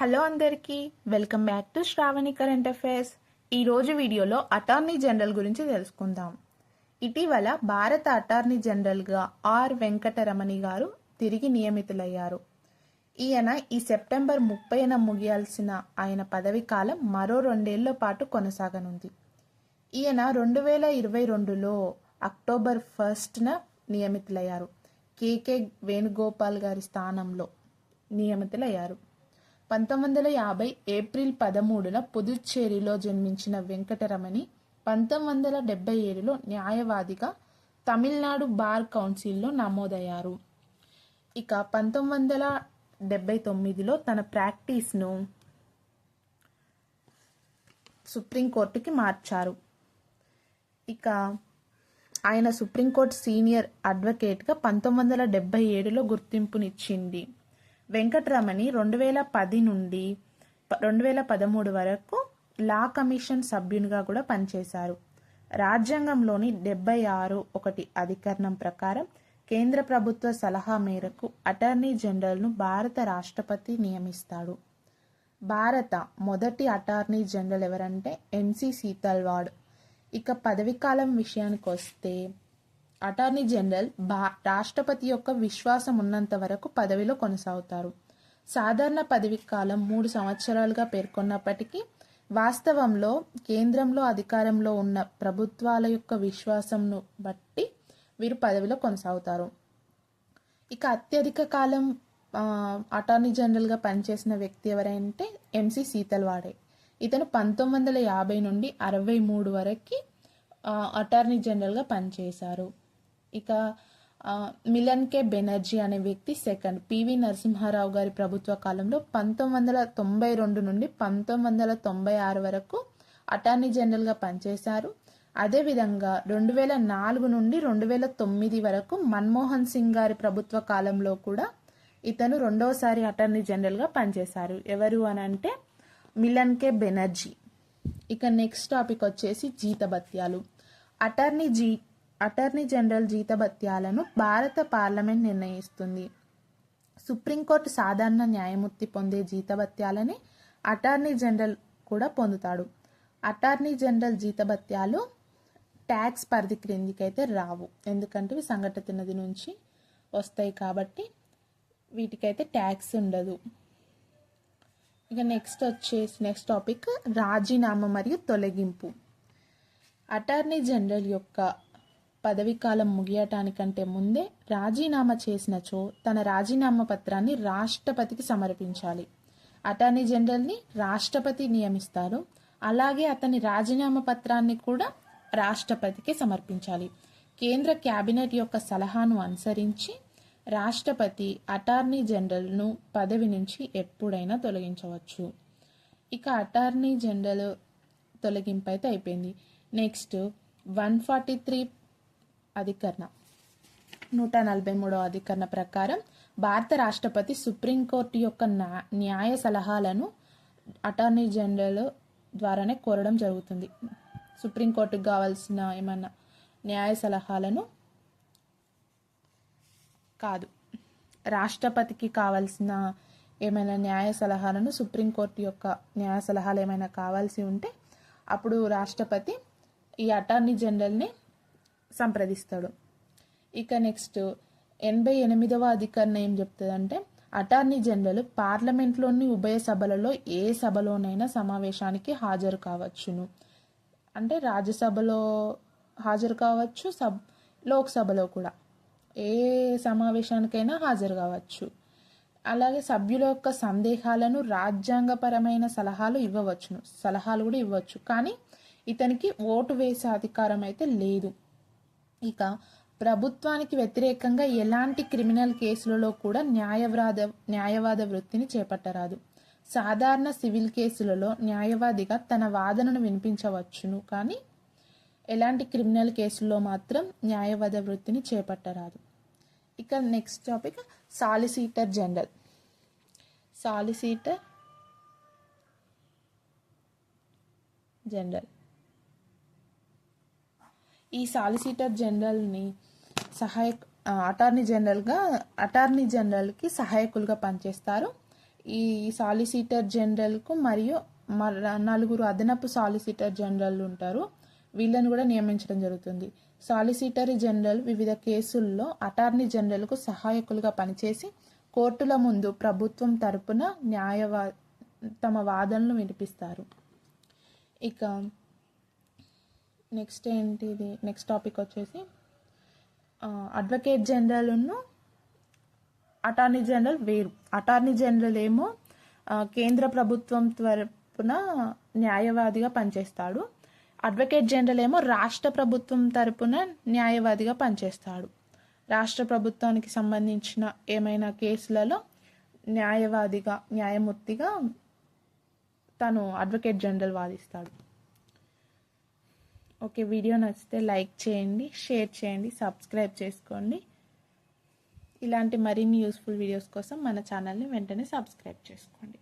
Hello అందరికీ welcome back to Sravani current affairs. ఈ రోజు వీడియోలో అటార్నీ జనరల్ గురించి తెలుసుకుందాం. ఇటీవల భారత అటార్నీ జనరల్గా ఆర్ వెంకటరమణి గారు తిరిగి నియమితులయ్యారు. ఈయన ఈ సెప్టెంబర్ ముప్పైన ముగియాల్సిన ఆయన పదవి కాలం మరో రెండేళ్ళ పాటు కొనసాగనుంది. ఈయన రెండు వేల ఇరవై రెండులో అక్టోబర్ ఫస్ట్న నియమితులయ్యారు. కేకే వేణుగోపాల్ గారి స్థానంలో నియమితులయ్యారు. పంతొమ్మిది వందల యాభై ఏప్రిల్ పదమూడున పుదుచ్చేరిలో జన్మించిన వెంకటరమణి పంతొమ్మిది వందల డెబ్బై ఏడులో న్యాయవాదిగా తమిళనాడు బార్ కౌన్సిల్లో నమోదయ్యారు. ఇక పంతొమ్మిది వందల డెబ్బై తొమ్మిదిలో తన ప్రాక్టీస్ను సుప్రీంకోర్టుకి మార్చారు. ఇక ఆయన సుప్రీంకోర్టు సీనియర్ అడ్వకేట్గా పంతొమ్మిది వందల డెబ్బై ఏడులో గుర్తింపునిచ్చింది. వెంకటరమణి రెండు వేల పది నుండి రెండు వేల పదమూడు వరకు లా కమిషన్ సభ్యునిగా కూడా పనిచేశారు. రాజ్యాంగంలోని డెబ్బై ఆరు ఒకటి అధికరణం ప్రకారం కేంద్ర ప్రభుత్వ సలహా మేరకు అటార్నీ జనరల్ను భారత రాష్ట్రపతి నియమిస్తాడు. భారత మొదటి అటార్నీ జనరల్ ఎవరంటే ఎన్సి సీతల్వాడ్. ఇక పదవీకాలం విషయానికి వస్తే అటార్నీ జనరల్ భా రాష్ట్రపతి యొక్క విశ్వాసం ఉన్నంత వరకు పదవిలో కొనసాగుతారు. సాధారణ పదవి కాలం మూడు సంవత్సరాలుగా పేర్కొన్నప్పటికీ వాస్తవంలో కేంద్రంలో అధికారంలో ఉన్న ప్రభుత్వాల యొక్క విశ్వాసంను బట్టి వీరు పదవిలో కొనసాగుతారు. ఇక అత్యధిక కాలం అటార్నీ జనరల్గా పనిచేసిన వ్యక్తి ఎవరంటే ఎంసి సీతల్వాడే ఇతను పంతొమ్మిది వందల యాభై నుండి అరవై మూడు వరకు అటార్నీ జనరల్గా పనిచేశారు. ఇక మిలన్ కే బెనర్జీ అనే వ్యక్తి సెకండ్. పివి నరసింహారావు గారి ప్రభుత్వ కాలంలో పంతొమ్మిది వందల తొంభై రెండు నుండి పంతొమ్మిది వందల తొంభై ఆరు వరకు అటార్నీ జనరల్గా పనిచేశారు. అదేవిధంగా రెండు వేల నాలుగు నుండి రెండు వేల తొమ్మిది వరకు మన్మోహన్ సింగ్ గారి ప్రభుత్వ కాలంలో కూడా ఇతను రెండవసారి అటార్నీ జనరల్గా పనిచేశారు. ఎవరు అని అంటే మిలన్ కే బెనర్జీ. ఇక నెక్స్ట్ టాపిక్ వచ్చేసి జీతభత్యాలు. అటార్నీ జీ అటార్నీ జనరల్ జీతభత్యాలను భారత పార్లమెంట్ నిర్ణయిస్తుంది. సుప్రీంకోర్టు సాధారణ న్యాయమూర్తి పొందే జీతభత్యాలని అటార్నీ జనరల్ కూడా పొందుతాడు. అటార్నీ జనరల్ జీతభత్యాలు ట్యాక్స్ పరిధి క్రిందికైతే రావు. ఎందుకంటే ఇవి సంఘటిత నుంచి వస్తాయి కాబట్టి వీటికైతే ట్యాక్స్ ఉండదు. ఇక నెక్స్ట్ వచ్చేసి నెక్స్ట్ టాపిక్ రాజీనామా మరియు తొలగింపు. అటార్నీ జనరల్ యొక్క పదవీకాలం ముగియటానికంటే ముందే రాజీనామా చేసినచో తన రాజీనామా పత్రాన్ని రాష్ట్రపతికి సమర్పించాలి. అటార్నీ జనరల్ని రాష్ట్రపతి నియమిస్తారు. అలాగే అతని రాజీనామా పత్రాన్ని కూడా రాష్ట్రపతికి సమర్పించాలి. కేంద్ర క్యాబినెట్ యొక్క సలహాను అనుసరించి రాష్ట్రపతి అటార్నీ జనరల్ను పదవి నుంచి ఎప్పుడైనా తొలగించవచ్చు. ఇక అటార్నీ జనరల్ తొలగింపు అయితే అయిపోయింది. నెక్స్ట్ వన్ ఫార్టీ త్రీ అధికరణ. నూట నలభై మూడో అధికరణ ప్రకారం భారత రాష్ట్రపతి సుప్రీంకోర్టు యొక్క న్యాయ సలహాలను అటార్నీ జనరల్ ద్వారానే కోరడం జరుగుతుంది. సుప్రీంకోర్టుకు కావాల్సిన ఏమన్నా న్యాయ సలహాలను? కాదు. రాష్ట్రపతికి కావాల్సిన ఏమైనా న్యాయ సలహాలను సుప్రీంకోర్టు యొక్క న్యాయ సలహాలు ఏమైనా కావాల్సి ఉంటే అప్పుడు రాష్ట్రపతి ఈ అటార్నీ జనరల్ని సంప్రదిస్తాడు. ఇక నెక్స్ట్ ఎనభై ఎనిమిదవ అధికరణ ఏం చెప్తుందంటే అటార్నీ జనరల్ పార్లమెంట్లోని ఉభయ సభలలో ఏ సభలోనైనా సమావేశానికి హాజరు కావచ్చును. అంటే రాజ్యసభలో హాజరు కావచ్చు సబ్ లోక్సభలో కూడా. ఏ సమావేశానికైనా హాజరు కావచ్చు. అలాగే సభ్యుల యొక్క సందేహాలను రాజ్యాంగపరమైన సలహాలు ఇవ్వవచ్చును. సలహాలు కూడా ఇవ్వచ్చు కానీ ఇతనికి ఓటు వేసే అధికారం అయితే లేదు. ఇక ప్రభుత్వానికి వ్యతిరేకంగా ఎలాంటి క్రిమినల్ కేసులలో కూడా న్యాయవాద న్యాయవాద వృత్తిని చేపట్టరాదు. సాధారణ సివిల్ కేసులలో న్యాయవాదిగా తన వాదనను వినిపించవచ్చును. కానీ ఎలాంటి క్రిమినల్ కేసుల్లో మాత్రం న్యాయవాద వృత్తిని చేపట్టరాదు. ఇక next topic solicitor general. Solicitor general. ఈ సాలిసిటర్ జనరల్ని సహాయ అటార్నీ జనరల్గా అటార్నీ జనరల్కి సహాయకులుగా పనిచేస్తారు. ఈ సాలిసిటర్ జనరల్కు మరియు మర నలుగురు అదనపు సాలిసిటర్ జనరల్ ఉంటారు. వీళ్ళని కూడా నియమించడం జరుగుతుంది. సాలిసిటర్ జనరల్ వివిధ కేసుల్లో అటార్నీ జనరల్కు సహాయకులుగా పనిచేసి కోర్టుల ముందు ప్రభుత్వం తరపున న్యాయవా తమ వాదనలు వినిపిస్తారు. ఇక నెక్స్ట్ ఏంటిది? నెక్స్ట్ టాపిక్ వచ్చేసి అడ్వకేట్ జనరల్ను అటార్నీ జనరల్ వేరు. అటార్నీ జనరల్ ఏమో కేంద్ర ప్రభుత్వం తరపున న్యాయవాదిగా పనిచేస్తాడు. అడ్వకేట్ జనరల్ ఏమో రాష్ట్ర ప్రభుత్వం తరపున న్యాయవాదిగా పనిచేస్తాడు. రాష్ట్ర ప్రభుత్వానికి సంబంధించిన ఏమైనా కేసులలో న్యాయవాదిగా న్యాయమూర్తిగా తను అడ్వకేట్ జనరల్ వాదిస్తాడు. ఓకే వీడియో నచ్చితే లైక్ చేయండి షేర్ చేయండి సబ్స్క్రైబ్ చేసుకోండి. ఇలాంటి మరిన్ని యూస్ఫుల్ వీడియోస్ కోసం మన ఛానల్ని వెంటనే సబ్స్క్రైబ్ చేసుకోండి.